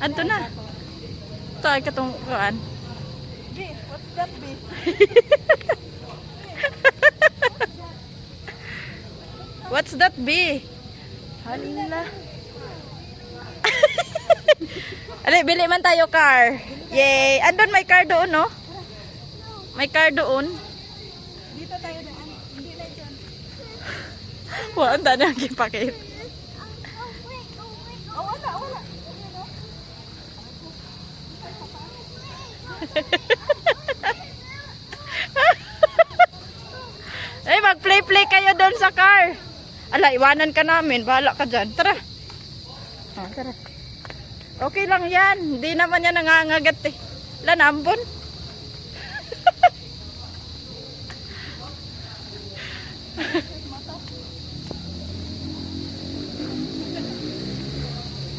Adto na. Ito ay katong kuan. B, what's that B? What's that B? Hala. Ali, bili man tayo car. Yay! Andun may car doon, no? May car doon. Dito tayo daan. Hindi na dyan. Wa ang na gipakit. Oh, wala, wala. Eh, mag-play-play kayo doon sa car. Ala, iwanan ka namin. Bahala ka dyan. Tara. Oh, tara. Okay lang yan. Hindi naman yan nangangagat eh. Lanambon.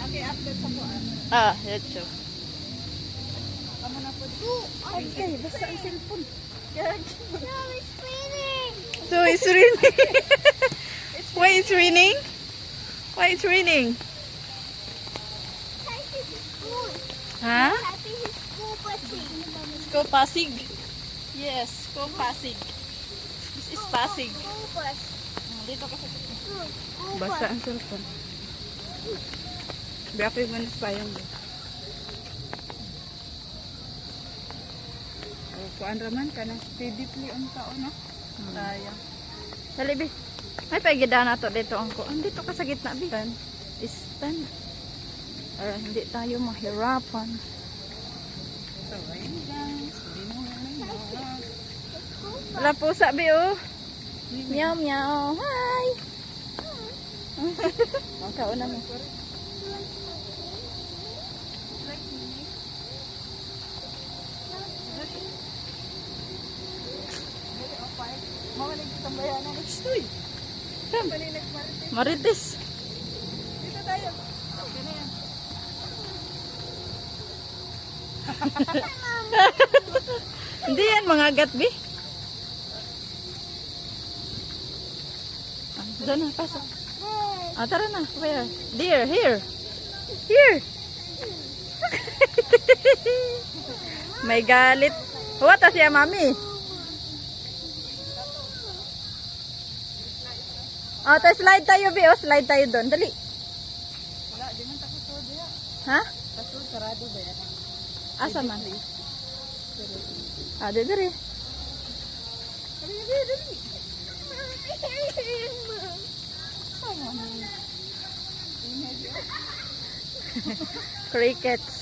Okay, update sa kuan. Ah, yun siya. Amo na po. Okay, basta ang cellphone. No, it's raining. So, it's raining. Why it's raining? Why it's raining? Happy school. Ha? Happy school passing. Go Pasig. Yes, go Pasig. This is Pasig. School bus. Dito ka sa School, school Basta bus. ang cellphone. Grabe mo na pa yun. Kuan raman ka na steady play on tao no? Kaya. Dali, bi. May paigida na to dito ang ko. Dito ka sa gitna, bi. Tan. Istan. Para hindi tayo mahirapan. So, ayun guys. Wala pusa, bi, oh. Meow, meow. Hi! Ang kauna mo. Sa bayanan. Uy! Kam. Malinig marites. Marites. Dito tayo. Okay na yan. Hindi yan mga gat, bi. Ah, doon na, pasok. Ah, tara na. Where? There, here. Here. May galit. Huwata siya, mami. Ah, tayo slide tayo, bi. Oh, slide tayo doon. Dali. Wala, di man tapos to diya. Ha? Tapos sarado ba yan? Asa man? Ah, di diri. Dali, dali, dali. Crickets.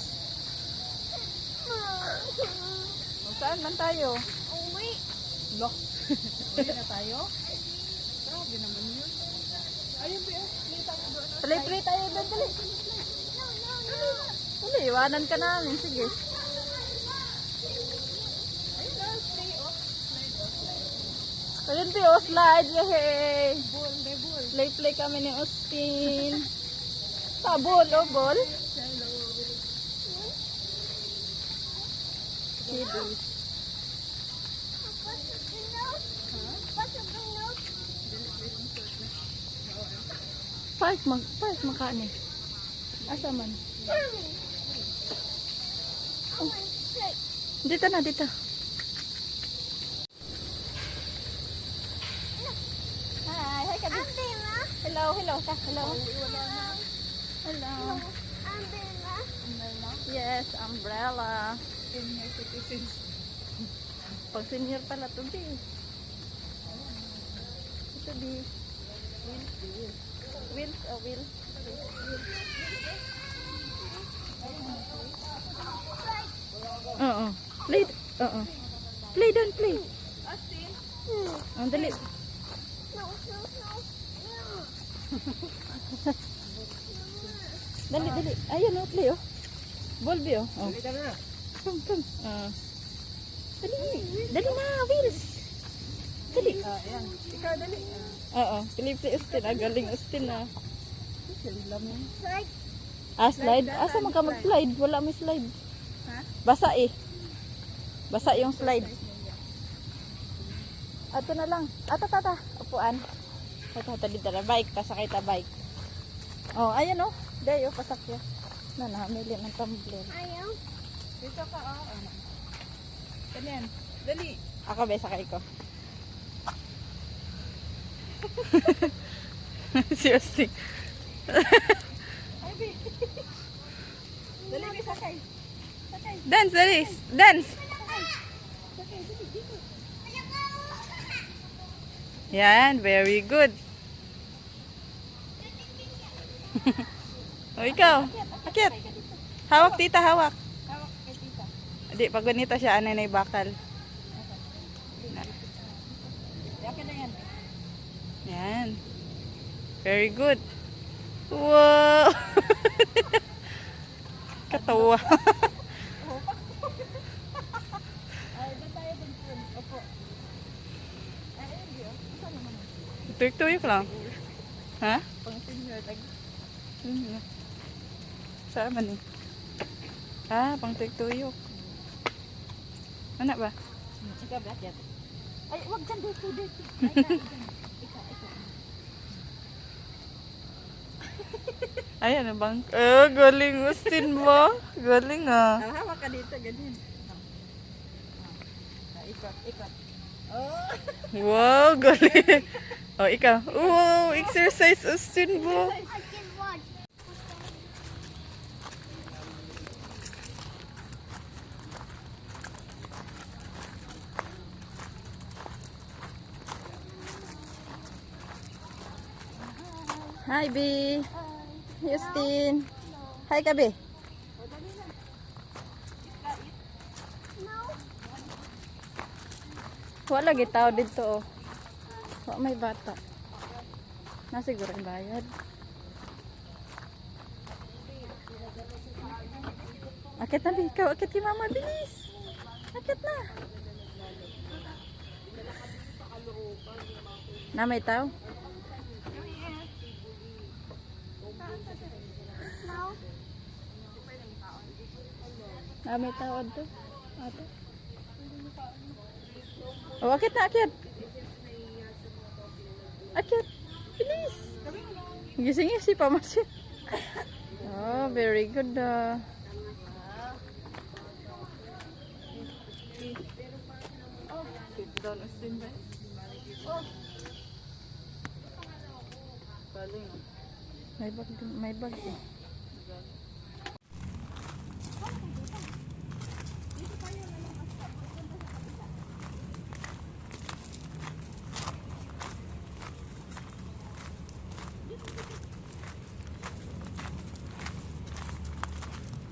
Saan man tayo? Uwi. Lock. Dali na tayo? Ayun ba yun? Kita mo doon. Play, play tayo doon. Dali. Dali, iwanan ka namin. Sige. Ayun. Ayun, Pi, oh, slide. Yehey. Ball, de ball. Play, play kami ni Austin. Sa ball, oh, ball. Kiddies. What's Park, mag, park, makani. Asa man? To Dito na, dito. Hi, hi. Hello, hello, ka. Hello. Hello. Umbrella. Yes, umbrella. Senior citizens. Pag senior pala to, Bi. Ito, Bi. Wheels, oh, wheels. Oo. Play. Oo. Play doon, play. Austin. Ang dali. No, no, no. Dali, dali. Ayun, oh, play, oh. Ball, Bi, oh. oh. Come, come. Ah. Dali. Dali na, wheels. Dali. Ayan. Ikaw, dali. Oo. Play, play, Austin. Ah, galing, Austin, ah. Salilam mo. Like, Ah, slide? Asa man ka mag-slide? Wala may slide. Ha? Basa eh. Basa yung slide. Ato na lang. Ato, tata. Upuan. Ato, dito na. Bike. Pasakay ta bike. Oh, ayan oh. Dayo, pasakya. Na, namili ng tumbler. Ayaw. Dito ka, ah. Ano? Ganyan. Dali. Ako, be, sakay ko. Bi. Dali, sakay. Sakay. Dance, dali. Dance. Yan, very good. o ikaw, akit. Hawak tita, hawak. Hawak kay tita. Di, pag ganito siya, anay na bakal. Yakin na yan. Yan. Very good. Wow! Katawa. Tuyok-tuyok lang. Ha? Pang senior. Tag. Saan man eh? Ah, pang tuyok-tuyok. Ano ba? Ikaw, ba? Ay, wag dyan dito, dito. Ay, dyan, dyan. Ikaw, ikaw. Ay, ano bang? Eh, galing Austin mo. Galing ah. Ah, hawak ka dito, ganyan. Ah, ikot, ikot. Oh! Wow, galing. Oh, ikaw. Wow, exercise Austin mo. Hi, B. Justin. Hi, ka, B. No. Wala gitaw dito, oh. Wa may bata. Nasiguro ang bayad. Akit na. Ikaw, akit kay mama. Bilis. Akit na. Na may tao? Na may tao ato. Oh, akit na, akit. Akit. Bilis. Gising si pamasin. Oh, very good. ah. Sit down, Austin, ba? Oh. May bag, din- may bag eh.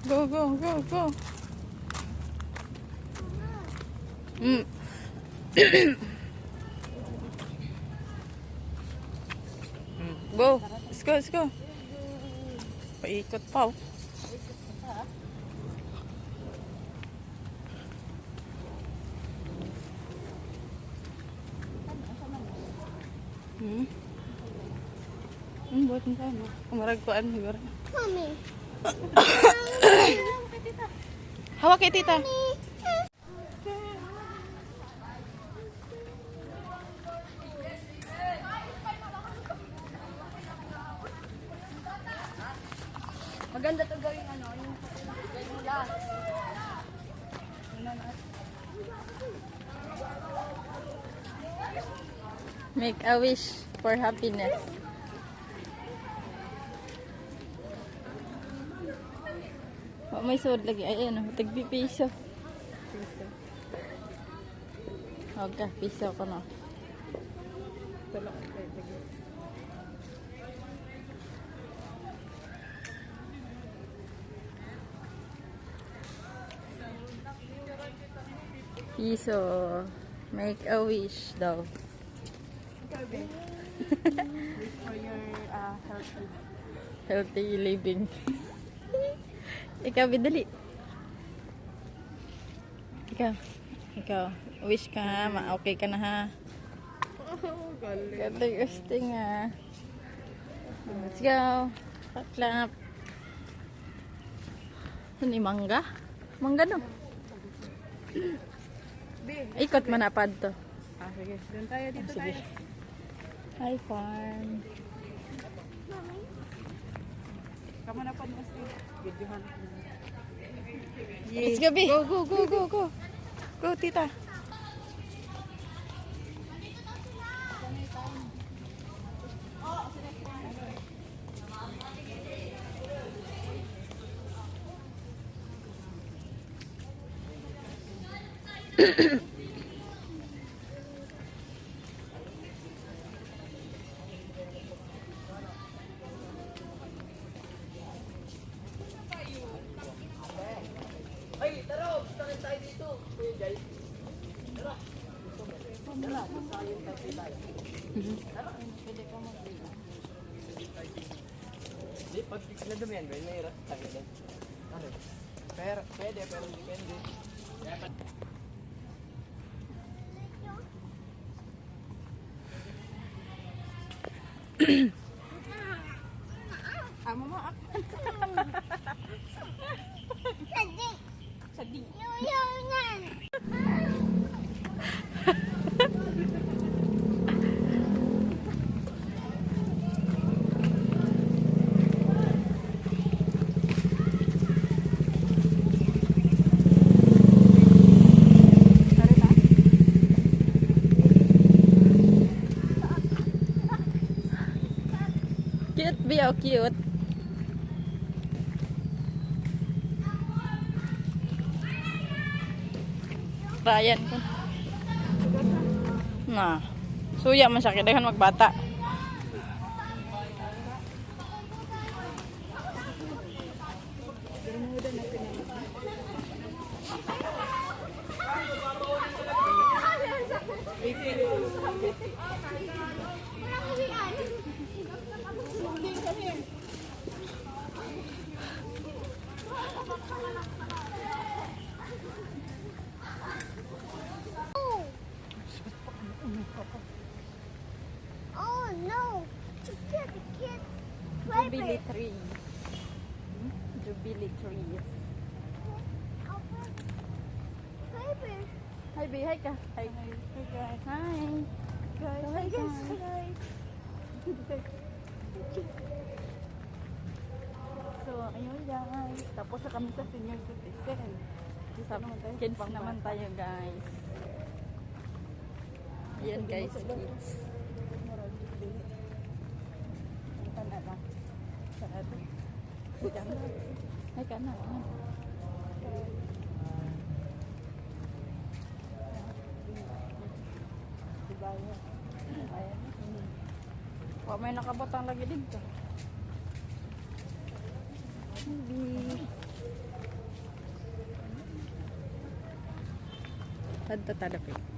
Go, go, go, go. Mm, Go. Let's go, let's go. Paikot pa. oh. Hmm. Hmm, buat mo tayo. Ano siguro. Mommy. Hawak kay tita. Maganda to gawin ano, yung gawin mo. Make a wish for happiness. Oh, may suod lagi. Ay, ano, tagbi piso. Okay, piso ko na. Tulak ko kayo. Piso. Make a wish daw. Ikaw, be. Wish for your uh, healthy. Healthy living. Ikaw, bidali. Ikaw. Ikaw. Wish ka ha. Ma-okay ka na ha. Oh, galing. Ganda gusto nga. Let's go. Clap. Ano yung mangga? Mangga no? Ikot manapad to. Ah, sige. Doon tayo dito Sige. tayo. Hi, farm. Kamu na pa ni Asti. Videohan ko. Let's go, B. Go, go, go, go, go. Go, tita. Hindi, pag pinadami yan, may mahirap tayo din. Ano? Pero, pwede, pero depende. Amo Oh, cute. Ryan ko. Na. Suya man siya. Kailangan magbata. Hi, B. Hi ka. Hi. Hi, guys. Hi. Guys. Hi, guys. So, ayun guys. Tapos na kami sa senior citizen. Isa naman tayo. Kids naman tayo, guys. Ayan, guys. Kids. Punta na lang. Sarado. Hi ka na. Ayan. Diba yun? Ayan. Wa may nakabutang lagi dito. Maybe. Adto talapit.